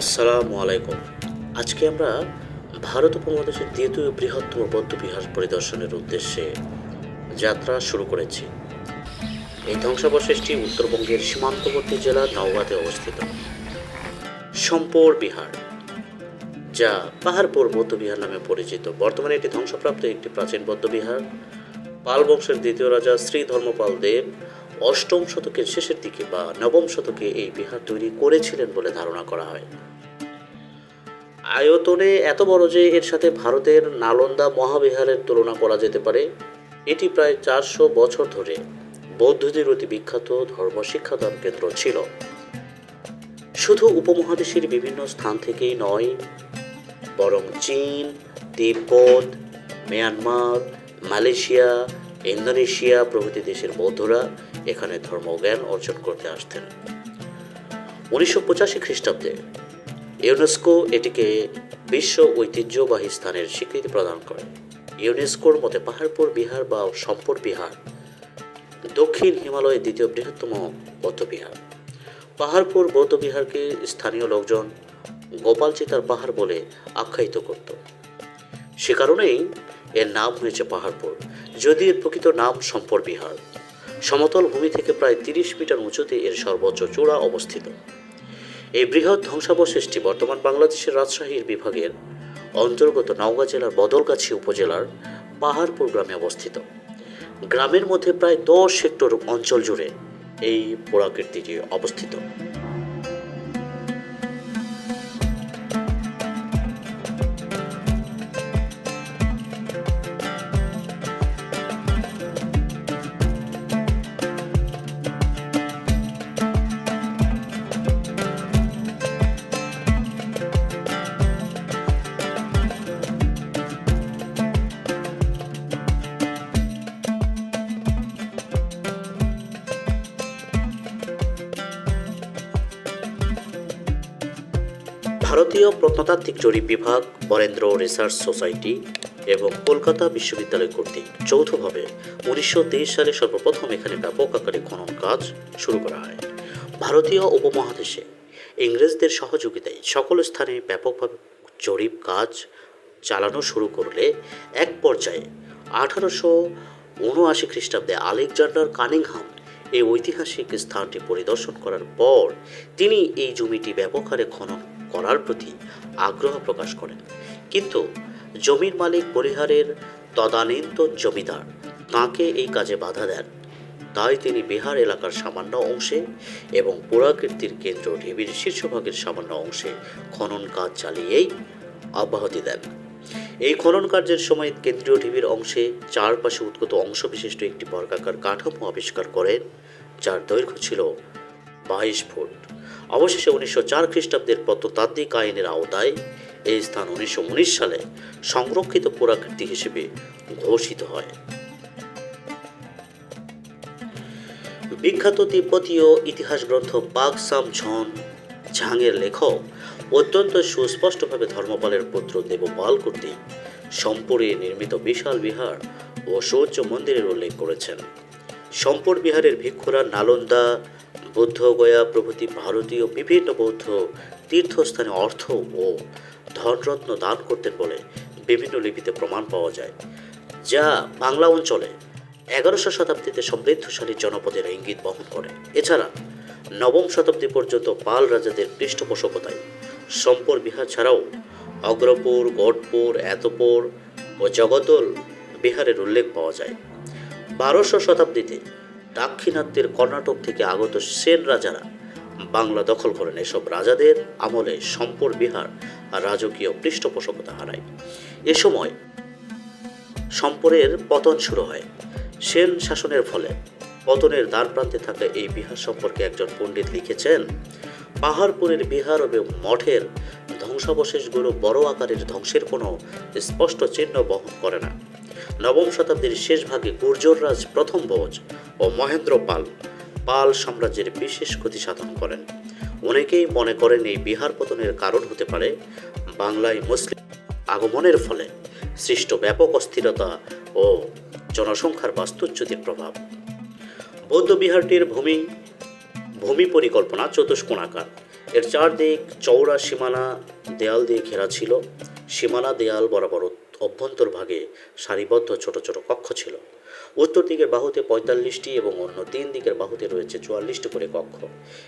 আসসালামু আলাইকুম। আজকে আমরা ভারত উপমহাদেশের দ্বিতীয় বৃহত্তম বৌদ্ধবিহার পরিদর্শনের উদ্দেশ্যে যাত্রা শুরু করেছি। এই ধ্বংসাবশেষটি উত্তরবঙ্গের সীমান্তবর্তী জেলা নওগাঁতে অবস্থিত। সম্পর বিহার, যা পাহাড়পুর বৌদ্ধবিহার নামে পরিচিত। বর্তমানে এটি ধ্বংসপ্রাপ্ত একটি প্রাচীন বৌদ্ধবিহার পাল বংশের দ্বিতীয় রাজা শ্রী ধর্মপাল দেব অষ্টম শতকের শেষের দিকে বা নবম শতকে এই বিহার তৈরি করেছিলেন বলে ধারণা করা হয়। আয়তনে এত বড় যে এর সাথে ভারতের নালন্দা মহাবিহারের তুলনা করা যেতে পারে, এটি প্রায় চারশো বছর ধরে বৌদ্ধদের অতি বিখ্যাত ধর্ম শিক্ষাদান কেন্দ্র ছিল। শুধু উপমহাদেশের বিভিন্ন স্থান থেকেই নয়, বরং চীন, তিব্বত, মিয়ানমার, মালয়েশিয়া ইন্দোনেশিয়া প্রভৃতি দেশের বৌদ্ধরা এখানে ধর্মজ্ঞান অর্জন করতে আসতেন। উনিশশো পঁচাশি খ্রিস্টাব্দে ইউনেস্কো এটিকে বিশ্ব ঐতিহ্যবাহী স্থানের স্বীকৃতি প্রদান করে। ইউনেস্কোর মতে পাহাড়পুর বিহার বা সম্পর বিহার দক্ষিণ হিমালয়ের দ্বিতীয় বৃহত্তম বৌদ্ধবিহার পাহাড়পুর বৌদ্ধবিহারকে স্থানীয় লোকজন গোপাল চিতার পাহাড় বলে আখ্যায়িত করত। সে কারণেই এর নাম হয়েছে পাহাড়পুর। যদি এর প্রকৃত নাম সম্পর বিহার। সমতল ভূমি থেকে প্রায় তিরিশ মিটার উঁচুতে এর সর্বোচ্চ চূড়া অবস্থিত। এই বৃহৎ ধ্বংসাবশেষটি বর্তমান বাংলাদেশের রাজশাহীর বিভাগের অন্তর্গত নওগাঁ জেলার বদলগাছি উপজেলার পাহাড়পুর গ্রামে অবস্থিত। গ্রামের মধ্যে প্রায় দশ হেক্টর অঞ্চল জুড়ে এই পুরাকীর্তিটি অবস্থিত। ভারতীয় প্রত্নতাত্ত্বিক জরিপ বিভাগ, বরেন্দ্র রিসার্চ সোসাইটি এবং কলকাতা বিশ্ববিদ্যালয় কর্তৃক যৌথভাবে উনিশশো তেইশ সালে সর্বপ্রথম এখানে ব্যাপক আকারে খনন কাজ শুরু করা হয়। ভারতীয় উপমহাদেশে ইংরেজদের সহযোগিতায় সকল স্থানে ব্যাপকভাবে জরিপ কাজ চালানো শুরু করলে এক পর্যায়ে আঠারোশো উনআশি খ্রিস্টাব্দে আলেকজান্ডার কানিংহাম এই ঐতিহাসিক স্থানটি পরিদর্শন করার পর তিনি এই জমিটি ব্যাপক হারে খনন করার প্রতি আগ্রহ প্রকাশ করেন। কিন্তু জমির মালিক পরিহারের তদানীন্তন জমিদার তাঁকে এই কাজে বাধা দেন। তাই তিনি বিহার এলাকার সামান্য অংশে এবং পুরাকীর্তির কেন্দ্র ঢিবির শীর্ষভাগের সামান্য অংশে খনন কাজ চালিয়েই অব্যাহতি দেন। এই খনন কার্যের সময় কেন্দ্রীয় ঢিবির অংশে চারপাশে উদ্গত অংশ বিশিষ্ট একটি বর্গাকার কাঠামো আবিষ্কার করেন, যার দৈর্ঘ্য ছিল বাইশ ফুট। অবশেষে উনিশশো চার খ্রিস্টাব্দের প্রত্নতাত্ত্বিক আইনের আওতায় এই স্থান উনিশশো উনিশ সালে সংরক্ষিত পুরাকীর্তি হিসেবে ঘোষিত হয়। বিখ্যাত তিব্বতীয় ইতিহাস গ্রন্থ পাকসাম ঝন ঝাংয়ের লেখক অত্যন্ত সুস্পষ্টভাবে ধর্মপালের পুত্র দেবপাল কর্তৃক সম্পরে নির্মিত বিশাল বিহার ও সৌর্য মন্দিরের উল্লেখ করেছেন। সম্পর বিহারের ভিক্ষুরা নালন্দা বুদ্ধগয়া প্রভৃতি ভারতীয় বিভিন্ন বৌদ্ধ, তীর্থস্থানে অর্থ ও ধনরত্ন দান করতেন বলে বিভিন্ন লিপিতে প্রমাণ পাওয়া যায়। যা বাংলা অঞ্চলে এগারোশো শতাব্দীতে সমৃদ্ধশালী জনপদের ইঙ্গিত বহন করে। এছাড়া নবম শতাব্দী পর্যন্ত পাল রাজাদের পৃষ্ঠপোষকতায় সম্পর, বিহার ছাড়াও অগ্রপুর, গড়পুর, এতপুর ও জগদল বিহারের উল্লেখ পাওয়া যায়। বারোশো শতাব্দীতে দাক্ষিণাত্যের কর্ণাটক থেকে আগত সেন রাজারা বাংলা দখল করেন এসব রাজাদের আমলে সম্পর বিহার রাজকীয় পৃষ্ঠপোষকতা হারায়। এ সময় সম্পরের পতন শুরু হয়। সেন শাসনের ফলে পতনের দ্বার প্রান্তে থাকা এই বিহার সম্পর্কে একজন পণ্ডিত লিখেছেন, পাহাড়পুরের বিহার এবং মঠের ধ্বংসাবশেষগুলো বড় আকারের ধ্বংসের কোনো স্পষ্ট চিহ্ন বহন করে না। নবম শতাব্দীর শেষ ভাগে গুর্জররাজ প্রথম ভোজ ও মহেন্দ্র পাল পাল সাম্রাজ্যের বিশেষ ক্ষতি সাধন করেন। অনেকেই মনে করেন এই বিহার পতনের কারণ হতে পারে বাংলায় মুসলিম আগমনের ফলে সৃষ্ট ব্যাপক অস্থিরতা ও জনসংখ্যার বাস্তুচ্যুতির প্রভাব। বৌদ্ধ বিহারটির ভূমি ভূমি পরিকল্পনা চতুষ্কোণাকার। এর চারদিক চওড়া সীমানা দেয়াল দিয়ে ঘেরা ছিল। সীমানা দেয়াল বরাবর অভ্যন্তরভাগে সারিবদ্ধ ছোট ছোট কক্ষ ছিল। উত্তর দিকের বাহুতে পঁয়তাল্লিশটি এবং অন্য তিন দিকের বাহুতে রয়েছে চুয়াল্লিশটি করে কক্ষ।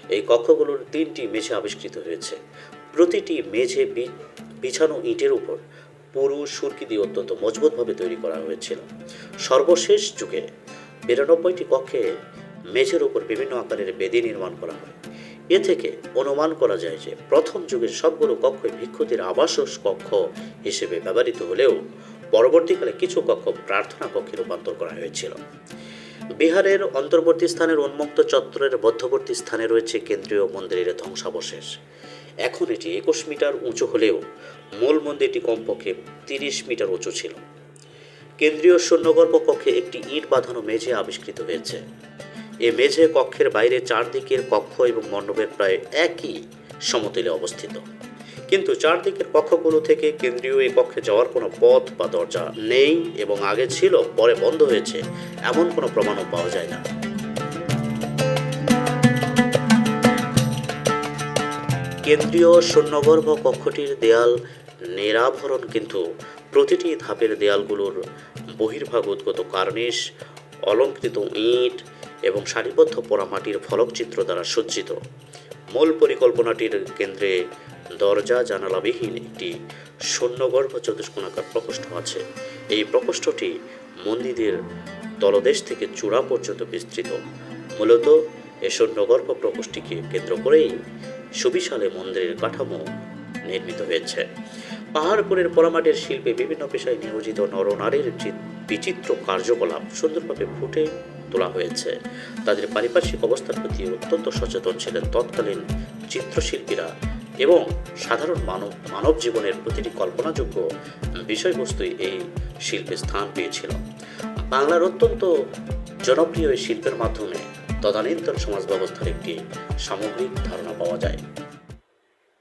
এই কক্ষগুলোর তিনটি মেঝে আবিষ্কৃত হয়েছে। প্রতিটি মেঝে বিছানো ইটের উপর পুরু সুরকি দিয়ে অত্যন্ত মজবুতভাবে তৈরি করা হয়েছিল। সর্বশেষ যুগে বিরানব্বইটি কক্ষে মেঝের উপর বিভিন্ন আকারের বেদি নির্মাণ করা হয়। এ থেকে অনুমান করা যায় যে প্রথম যুগের সবগুলো কক্ষই ভিক্ষুদের আবাস কক্ষ হিসেবে ব্যবহৃত হলেও পরবর্তীকালে কিছু কক্ষ প্রার্থনা কক্ষে রূপান্তর করা হয়েছিল। বিহারের অন্তর্বর্তী স্থানের উন্মুক্ত চত্বরের মধ্যবর্তী স্থানে রয়েছে কেন্দ্রীয় মন্দিরের ধ্বংসাবশেষ। এখন এটি একুশ মিটার উঁচু হলেও মূল মন্দিরটি কমপক্ষে তিরিশ মিটার উঁচু ছিল। কেন্দ্রীয় শূন্যগর্ভ কক্ষে একটি ইট বাঁধানো মেঝে আবিষ্কৃত হয়েছে। এ মেঝে কক্ষের বাইরে চারদিকের কক্ষ এবং মণ্ডপের প্রায় একই সমতলে অবস্থিত। কিন্তু চারদিকের কক্ষগুলো থেকে কেন্দ্রীয় এই কক্ষে যাওয়ার কোনো পথ বা দরজা নেই এবং আগে ছিল, পরে বন্ধ হয়েছে, এমন কোনো প্রমাণও পাওয়া যায় না। কেন্দ্রীয় শূন্যগর্ভ কক্ষটির দেয়াল নিরাভরণ, কিন্তু প্রতিটি ধাপের দেয়ালগুলোর বহির্ভাগ উদ্গত কার্নিশ, অলঙ্কৃত ইট এবং সারিবদ্ধ পোড়ামাটির ফলকচিত্র দ্বারা সজ্জিত। মূল পরিকল্পনাটির কেন্দ্রে দরজা, জানালাবিহীন একটি শূন্যগর্ভ চতুষ্কোণাকার প্রকোষ্ঠ আছে। এই প্রকোষ্ঠটি মন্দিরের তলদেশ থেকে চূড়া পর্যন্ত বিস্তৃত। মূলত এ শূন্যগর্ভ প্রকোষ্ঠটিকে কেন্দ্র করেই সুবিশালে মন্দিরের কাঠামো নির্মিত হয়েছে। পাহাড়পুরের পোড়ামাটির শিল্পে বিভিন্ন পেশায় নিয়োজিত নরনারীর বিচিত্র কার্যকলাপ সুন্দরভাবে ফুটে তোলা হয়েছে। তাদের পারিপার্শ্বিক অবস্থার প্রতি অত্যন্ত সচেতন ছিলেন তৎকালীন চিত্রশিল্পীরা এবং সাধারণ মানব মানব জীবনের প্রতিটি কল্পনাযোগ্য বিষয়বস্তুই এই শিল্পে স্থান পেয়েছিল। বাংলার অত্যন্ত জনপ্রিয় এই শিল্পের মাধ্যমে তদানীন্তন সমাজ ব্যবস্থার একটি সামগ্রিক ধারণা পাওয়া যায়।